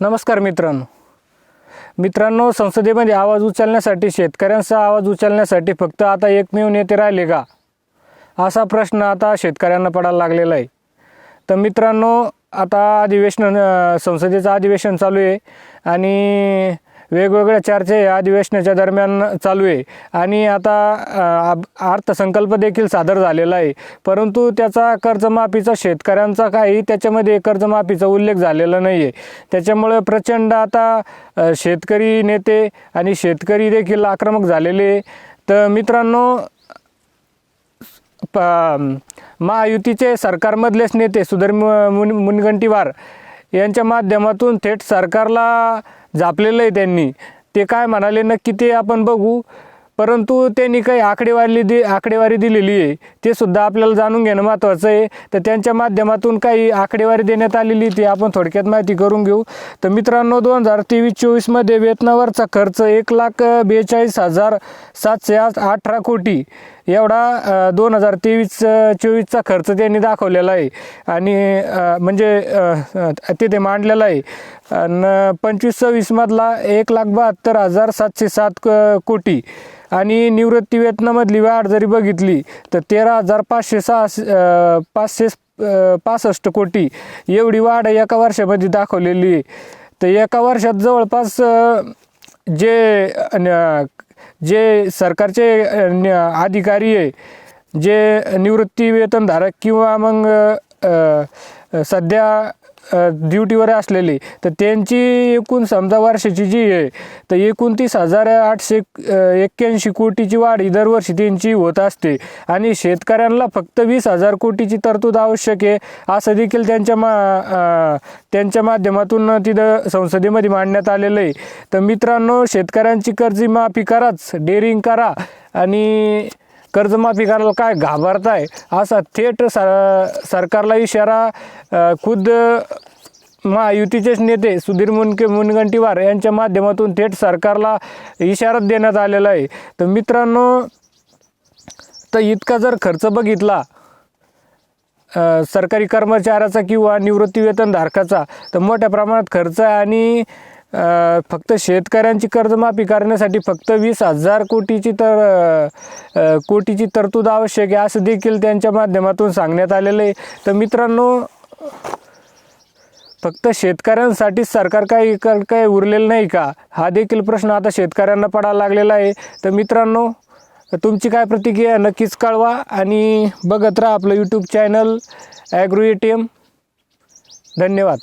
नमस्कार मित्रांनो. मित्रांनो संसदेमध्ये आवाज उचलण्यासाठी शेतकऱ्यांचा आवाज उचलण्यासाठी फक्त आता एकमेव नेते राहिले का? असा प्रश्न आता शेतकऱ्यांना पडायला लागलेला आहे. तर मित्रांनो आता अधिवेशन संसदेचं अधिवेशन चालू आहे आणि वेगवेगळ्या चर्चा या अधिवेशनाच्या दरम्यान चालू आहे. आणि आता अर्थसंकल्प देखील सादर झालेला आहे. परंतु त्याचा कर्जमाफीचा शेतकऱ्यांचा काही त्याच्यामध्ये कर्जमाफीचा उल्लेख झालेला नाही आहे त्याच्यामुळे प्रचंड आता शेतकरी नेते आणि शेतकरी देखील आक्रमक झालेले आहे. तर मित्रांनो प महायुतीचे सरकारमधलेच नेते सुधीर मुन मुनगंटीवार यांच्या माध्यमातून थेट सरकारला झापलेलं आहे त्यांनी. ते काय म्हणाले नक्की ते आपण बघू. परंतु त्यांनी काही आकडेवारी दि आकडेवारी दिलेली आहे. ते सुद्धा आपल्याला जाणून घेणं महत्त्वाचं आहे. तर त्यांच्या माध्यमातून काही आकडेवारी देण्यात आलेली ती आपण थोडक्यात माहिती करून घेऊ. तर मित्रांनो दोन हजार तेवीस चोवीसमध्ये वेतनावरचा खर्च एक लाख बेचाळीस हजार सातशे आठ- अठरा कोटी. एवढा दोन हजार तेवीस चोवीसचा खर्च त्यांनी दाखवलेला आहे. आणि म्हणजे तिथे मांडलेला आहे. आणि पंचवीस सव्वीसमधला एक लाख बहात्तर हजार सातशे सात क- कोटी. आणि निवृत्ती वेतनामधली वाढ जरी बघितली तर तेरा हजार पाचशे सहा पाचशे पासष्ट कोटी एवढी वाढ एका वर्षामध्ये दाखवलेली आहे. तर एका वर्षात जवळपास जे जे सरकारचे अधिकारी आहे जे निवृत्ती वेतनधारक किंवा मग सध्या ड्युटीवर असलेली तर त्यांची एकूण समजा वर्षाची जी आहे तर एकोणतीस हजार आठशे एक्क्याऐंशी कोटीची वाढ ही दरवर्षी त्यांची होत असते. आणि शेतकऱ्यांना फक्त वीस हजार कोटीची तरतूद आवश्यक आहे असं देखील त्यांच्या मा त्यांच्या माध्यमातून तिथं संसदेमध्ये मांडण्यात आलेलं आहे. तर मित्रांनो शेतकऱ्यांची कर्जमाफी कराच डेअरिंग करा आणि कर्जमाफी करायला काय घाबरताय? असा थेट सर सरकारला इशारा खुद्द खुद महायुतीचेच नेते सुधीर मुनके मुनगंटीवार यांच्या माध्यमातून थेट सरकारला इशारा देण्यात आलेला आहे. तर मित्रांनो तर इतका जर खर्च बघितला सरकारी कर्मचाऱ्याचा किंवा निवृत्ती वेतनधारकाचा तर मोठ्या प्रमाणात खर्च आहे आणि फक्त शेतकऱ्यांची कर्जमाफी करण्यासाठी फक्त वीस हजार कोटीची तर कोटीची तरतूद आवश्यक आहे असं देखील त्यांच्या माध्यमातून सांगण्यात आलेलं आहे. तर मित्रांनो फक्त शेतकऱ्यांसाठीच सरकार काही काही उरलेलं नाही का? हा देखील प्रश्न आता शेतकऱ्यांना पडायला लागलेला आहे. तर मित्रांनो तुमची काय प्रतिक्रिया नक्कीच कळवा आणि बघत राहा आपलं YouTube channel agro A T M धन्यवाद.